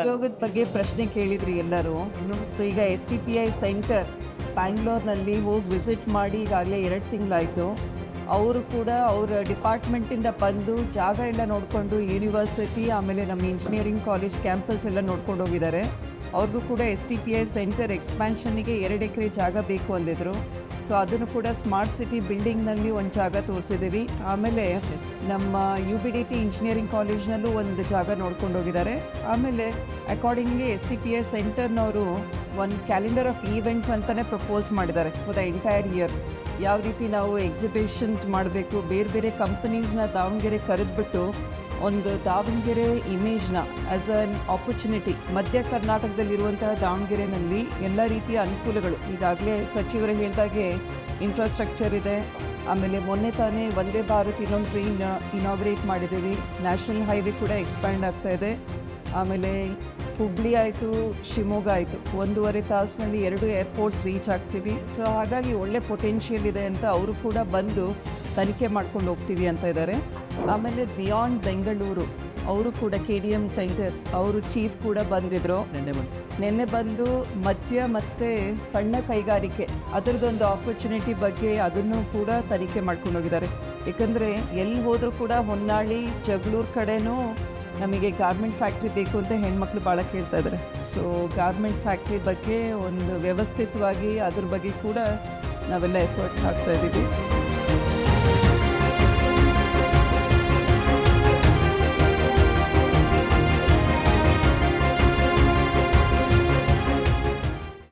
ಉದ್ಯೋಗದ ಬಗ್ಗೆ ಪ್ರಶ್ನೆ ಕೇಳಿದ್ರಿ ಎಲ್ಲರೂ. ಸೊ ಈಗ S T P I centre ಬ್ಯಾಂಗ್ಳೂರ್ನಲ್ಲಿ ಹೋಗಿ ವಿಸಿಟ್ ಮಾಡಿ ಈಗಾಗಲೇ ಎರಡು ತಿಂಗಳಾಯಿತು. ಅವರು ಕೂಡ ಅವರ ಡಿಪಾರ್ಟ್ಮೆಂಟಿಂದ ಬಂದು ಜಾಗ ಎಲ್ಲ ನೋಡಿಕೊಂಡು ಯೂನಿವರ್ಸಿಟಿ ಆಮೇಲೆ ನಮ್ಮ ಇಂಜಿನಿಯರಿಂಗ್ ಕಾಲೇಜ್ ಕ್ಯಾಂಪಸ್ ಎಲ್ಲ ನೋಡ್ಕೊಂಡು ಹೋಗಿದ್ದಾರೆ. ಅವ್ರಿಗೂ ಕೂಡ S T P I centre ಎಕ್ಸ್ಪ್ಯಾನ್ಷನ್ನಿಗೆ ಎರಡು ಎಕರೆ ಜಾಗ ಬೇಕು ಅಂದಿದ್ರು. ಸೊ ಅದನ್ನು ಕೂಡ ಸ್ಮಾರ್ಟ್ ಸಿಟಿ ಬಿಲ್ಡಿಂಗ್ನಲ್ಲಿ ಒಂದು ಜಾಗ ತೋರಿಸಿದ್ದೀವಿ. ಆಮೇಲೆ ನಮ್ಮ U B D T engineering ಕಾಲೇಜ್ನಲ್ಲೂ ಒಂದು ಜಾಗ ನೋಡ್ಕೊಂಡು ಹೋಗಿದ್ದಾರೆ. ಆಮೇಲೆ accordingly S T P S ಸೆಂಟರ್ನವರು ಒಂದು ಕ್ಯಾಲೆಂಡರ್ ಆಫ್ ಈವೆಂಟ್ಸ್ ಅಂತಲೇ ಪ್ರಪೋಸ್ ಮಾಡಿದ್ದಾರೆ ಫಾರ್ ದ ಎಂಟೈರ್ ಇಯರ್ ಯಾವ ರೀತಿ ನಾವು ಎಕ್ಸಿಬಿಷನ್ಸ್ ಮಾಡಬೇಕು, ಬೇರೆ ಬೇರೆ ಕಂಪ್ನೀಸ್ನ ದಾವಣಗೆರೆ ಕರೆದ್ಬಿಟ್ಟು ಒಂದು ದಾವಣಗೆರೆ ಇಮೇಜ್ನ ಆ್ಯಸ್ ಅನ್ ಆಪರ್ಚುನಿಟಿ ಮಧ್ಯ ಕರ್ನಾಟಕದಲ್ಲಿರುವಂತಹ ದಾವಣಗೆರೆನಲ್ಲಿ ಎಲ್ಲ ರೀತಿಯ ಅನುಕೂಲಗಳು. ಈಗಾಗಲೇ ಸಚಿವರು ಹೇಳಿದಾಗೆ ಇನ್ಫ್ರಾಸ್ಟ್ರಕ್ಚರ್ ಇದೆ. ಆಮೇಲೆ ಮೊನ್ನೆ ತಾನೇ ವಂದೇ ಭಾರತ್ ಇನ್ನೊಂದು ಟ್ರೈನ್ ಇನಾಗ್ರೇಟ್ ಮಾಡಿದ್ದೀವಿ. ನ್ಯಾಷನಲ್ ಹೈವೇ ಕೂಡ ಎಕ್ಸ್ಪ್ಯಾಂಡ್ ಆಗ್ತಾ ಇದೆ. ಆಮೇಲೆ ಹುಬ್ಳಿ ಆಯಿತು ಶಿವಮೊಗ್ಗ ಆಯಿತು. ಒಂದೂವರೆ ತಾಸಿನಲ್ಲಿ ಎರಡು ಏರ್ಪೋರ್ಟ್ಸ್ ರೀಚ್ ಆಗ್ತೀವಿ. ಸೊ ಹಾಗಾಗಿ ಒಳ್ಳೆ ಪೊಟೆನ್ಷಿಯಲ್ ಇದೆ ಅಂತ ಅವರು ಕೂಡ ಬಂದು ತನಿಖೆ ಮಾಡ್ಕೊಂಡು ಹೋಗ್ತೀವಿ ಅಂತ ಇದ್ದಾರೆ ಆಮೇಲೆ ಬಿಯಾಂಡ್ ಬೆಂಗಳೂರು ಅವರು ಕೂಡ ಕೆ ಡಿ ಎಂ ಸೆಂಟರ್ ಅವರು ಚೀಫ್ ಕೂಡ ಬಂದಿದ್ರು. ನಿನ್ನೆ ಬಂದು ನಿನ್ನೆ ಬಂದು ಮದ್ಯ ಮತ್ತು ಸಣ್ಣ ಕೈಗಾರಿಕೆ ಅದರದೊಂದು ಆಪರ್ಚುನಿಟಿ ಬಗ್ಗೆ ಅದನ್ನು ಕೂಡ ತನಿಖೆ ಮಾಡ್ಕೊಂಡು ಹೋಗಿದ್ದಾರೆ. ಏಕೆಂದರೆ ಎಲ್ಲಿ ಹೋದರೂ ಕೂಡ ಹೊನ್ನಾಳಿ ಜಗಳೂರು ಕಡೆನೂ ನಮಗೆ ಗಾರ್ಮೆಂಟ್ ಫ್ಯಾಕ್ಟ್ರಿ ಬೇಕು ಅಂತ ಹೆಣ್ಮಕ್ಳು ಭಾಳ ಕೇಳ್ತಾ ಇದ್ದಾರೆ ಸೊ ಗಾರ್ಮೆಂಟ್ ಫ್ಯಾಕ್ಟ್ರಿ ಬಗ್ಗೆ ಒಂದು ವ್ಯವಸ್ಥಿತವಾಗಿ ಅದ್ರ ಬಗ್ಗೆ ಕೂಡ ನಾವೆಲ್ಲ ಎಫರ್ಟ್ಸ್ ಹಾಕ್ತಾ ಇದ್ದೀವಿ